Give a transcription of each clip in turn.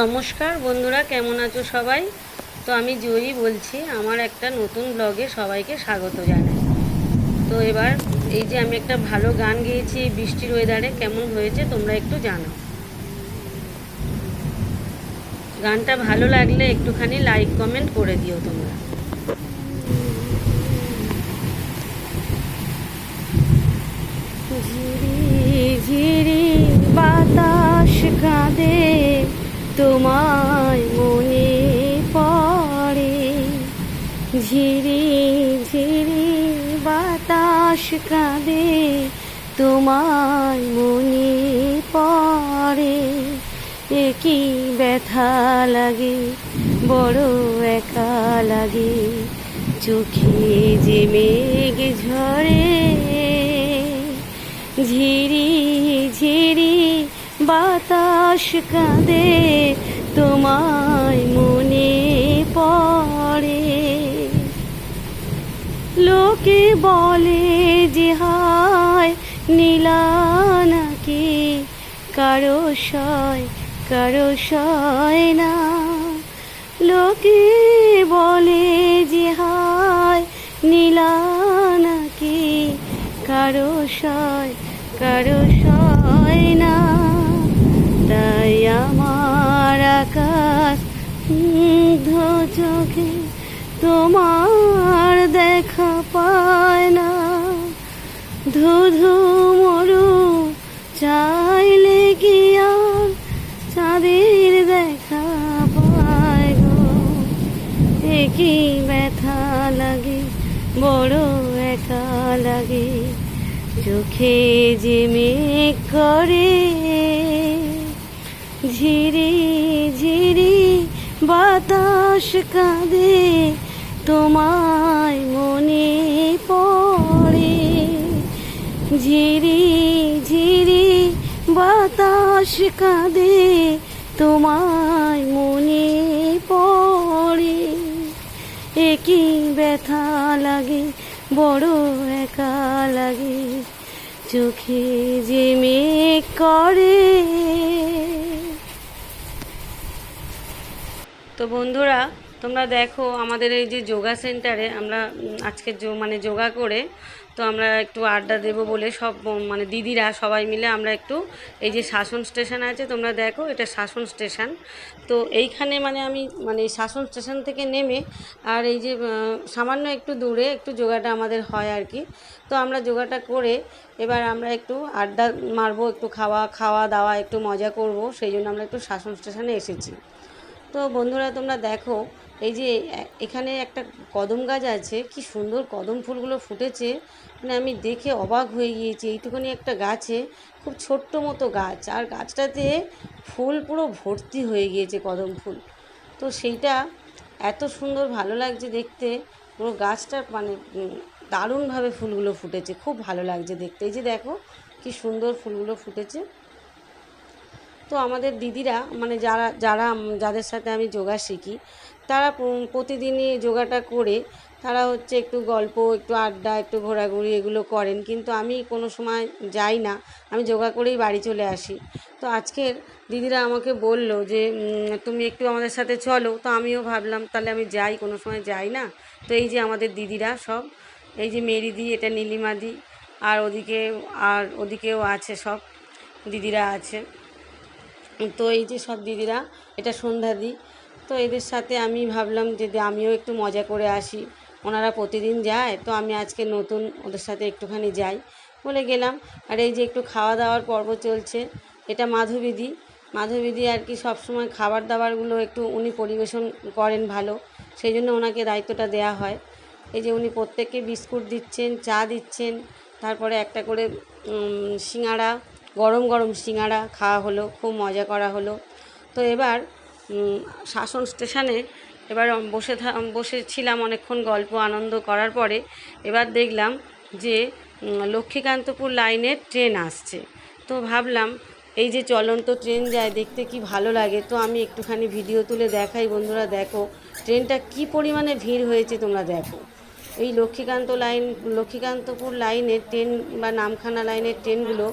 নমস্কার বন্ধুরা, কেমন আছো সবাই? তো আমি জয়ী বলছি, আমার একটা নতুন ব্লগে সবাইকে স্বাগত জানাই। তো এবার এই যে আমি একটা ভালো গান গেয়েছি বৃষ্টির ওয়েদারে কেমন হয়েছে তোমরা একটু জানো। গানটা ভালো লাগলে একটুখানি লাইক কমেন্ট করে দিও তোমরা। ঝিরি ঝিরি বাতাস কাঁদে তোমায় মনে পড়ে। ঝিরি ঝিরি বাতাস কাঁদে, তোমায় মনে পড়ে। একই ব্যথা লাগে, বড় একা লাগে। চোখে যে মেঘ ঝরে, ঝিরি ঝিরি বাতাস কাঁদে, তোমায় মনে পড়ে। লোকে বলে যে হায় নীলা নাকি, কারও সয় কারও সয় না। লোকে বলে যে হায় নীলা নাকি, কারও সয়, কারও চোখে তোমার দেখা পায় না। ধুধু মরু চাইলে কি আর চাঁদের দেখা পায় গো? একই ব্যথা লাগে, বড় একা লাগে। চোখে যে মেঘ করে, ঝিরি বাতাস কাঁদে, তোমায় মনে পড়ে। ঝিরি ঝিরি বাতাস কাঁদে, তোমায় মনে পড়ে। একই ব্যথা লাগে, বড় একা লাগে। চোখে যে মেঘ করে। তো বন্ধুরা, তোমরা দেখো আমাদের এই যে যোগা সেন্টারে আমরা আজকে যো- মানে যোগা করে, তো আমরা একটু আড্ডা দেব বলে সব মানে দিদিরা সবাই মিলে আমরা একটু এই যে শাসন স্টেশন আছে, তোমরা দেখো এটা শাসন স্টেশন। তো এইখানে মানে আমি মানে শাসন স্টেশন থেকে নেমে আর এই যে সামান্য একটু দূরে একটু যোগাটা আমাদের হয় আর কি। তো আমরা যোগাটা করে এবার আমরা একটু আড্ডা মারবো, একটু খাওয়া খাওয়া দাওয়া, একটু মজা করব, সেই জন্য আমরা একটু শাসন স্টেশনে এসেছি। তো বন্ধুরা, তোমরা দেখো, এই যে, এখানে একটা কদম গাছ আছে, কি সুন্দর কদম ফুলগুলো ফুটেছে। মানে আমি দেখে অবাক হয়ে গিয়েছি, এইটুকুনি একটা গাছে, খুব ছোট্ট মতো গাছ, আর গাছটাতে ফুল পুরো ভর্তি হয়ে গিয়েছে কদম ফুল। তো সেইটা এত সুন্দর, ভালো লাগছে দেখতে। পুরো গাছটা মানে দারুণভাবে ফুলগুলো ফুটেছে, খুব ভালো লাগছে দেখতে। এই যে দেখো, কি সুন্দর ফুলগুলো ফুটেছে। তো আমাদের দিদিরা মানে যারা যারা যাদের সাথে আমি যোগা শিখি, তারা প্রতিদিনই যোগাটা করে, তারা হচ্ছে একটু গল্প, একটু আড্ডা, একটু ঘোরাঘুরি এগুলো করেন। কিন্তু আমি কোনো সময় যাই না, আমি যোগা করেই বাড়ি চলে আসি। তো আজকের দিদিরা আমাকে বলল যে তুমি একটু আমাদের সাথে চলো। তো আমিও ভাবলাম, তাহলে আমি যাই, কোনো সময় যাই না। তো এই যে আমাদের দিদিরা সব, এই যে মেরিদি এটা নীলিমাদি আর ওদিকে, আর ওদিকেও আছে সব, দিদিরা আছে। তো এই যে সব দিদিরা, এটা সন্ধ্যা সন্ধ্যাদি তো এদের সাথে আমি ভাবলাম যে আমিও একটু মজা করে আসি। ওনারা প্রতিদিন যায়, তো আমি আজকে নতুন ওদের সাথে একটুখানি যাই। বলে গেলাম, আর এই যে একটু খাওয়া দাওয়ার পর্ব চলছে, এটা মাধবীদি মাধবীদি আর কি সবসময় খাবার দাবারগুলো একটু উনি পরিবেশন করেন ভালো, সেই জন্য ওনাকে দায়িত্বটা দেয়া হয়। এই যে উনি প্রত্যেককে বিস্কুট দিচ্ছেন, চা দিচ্ছেন, তারপরে একটা করে সিঙাড়া গরম গরম সিঙাড়া খাওয়া হলো, খুব মজা করা হলো। তো এবার শাসন স্টেশনে এবার বসে বসেছিলাম অনেকক্ষণ গল্প আনন্দ করার পরে, এবার দেখলাম যে লক্ষ্মীকান্তপুর লাইনের ট্রেন আসছে। তো ভাবলাম, এই যে চলন্ত ট্রেন যায়, দেখতে কি ভালো লাগে। তো আমি একটুখানি ভিডিও তুলে দেখাই, বন্ধুরা দেখো, ট্রেনটা কি পরিমাণে ভিড় হয়েছে তোমরা দেখো। এই লক্ষ্মীকান্ত লাইন, লক্ষ্মীকান্তপুর লাইনের ট্রেন বা নামখানা লাইনের ট্রেনগুলো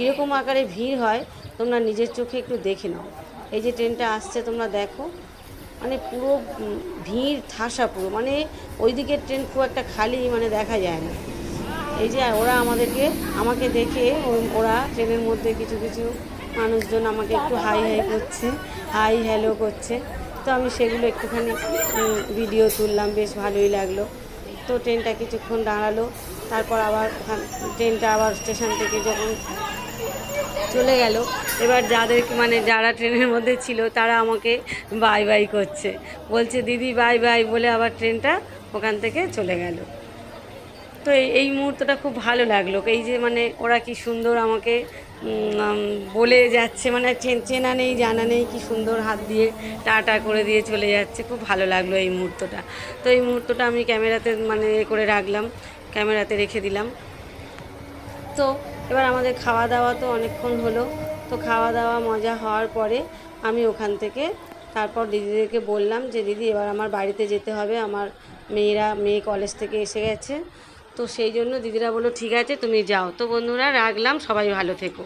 কীরকম আকারে ভিড় হয়, তোমরা নিজের চোখে একটু দেখে নাও। এই যে ট্রেনটা আসছে, তোমরা দেখো মানে পুরো ভিড়, ঠাসা পুরো। মানে ওই দিকের ট্রেন খুব একটা খালি মানে দেখা যায় না। এই যে ওরা আমাদেরকে, আমাকে দেখে ওরা ট্রেনের মধ্যে কিছু কিছু মানুষজন আমাকে একটু হাই হাই করছে, হাই, হ্যালো করছে। তো আমি সেগুলো একটুখানি ভিডিও তুললাম, বেশ ভালোই লাগল। তো ট্রেনটা কিছুক্ষণ দাঁড়াল, তারপর আবার ট্রেনটা আবার স্টেশন থেকে যখন চলে গেল। এবার যাদের মানে যারা ট্রেনের মধ্যে ছিল, তারা আমাকে বাই বাই করছে। বলছে, দিদি, বাই বাই বলে আবার ট্রেনটা ওখান থেকে চলে গেল। তো এই মুহূর্তটা খুব ভালো লাগল। এই যে মানে ওরা কি সুন্দর আমাকে বলে যাচ্ছে। মানে চেনা নেই, জানা নেই কি সুন্দর হাত দিয়ে টাটা করে দিয়ে চলে যাচ্ছে। খুব ভালো লাগল এই মুহূর্তটা। তো এই মুহূর্তটা আমি ক্যামেরাতে মানে করে রাখলাম। ক্যামেরাতে রেখে দিলাম। তো এবার আমাদের খাওয়া দাওয়া তো অনেকক্ষণ হলো। তো খাওয়া দাওয়া মজা হওয়ার পরে আমি ওখান থেকে তারপর দিদিদেরকে বললাম যে, দিদি, এবার আমার বাড়িতে যেতে হবে। আমার মেয়েরা, মেয়ে কলেজ থেকে এসে গেছে। তো সেই জন্য দিদিরা বলল, ঠিক আছে, তুমি যাও। তো বন্ধুরা, রাখলাম। সবাই ভালো থেকো।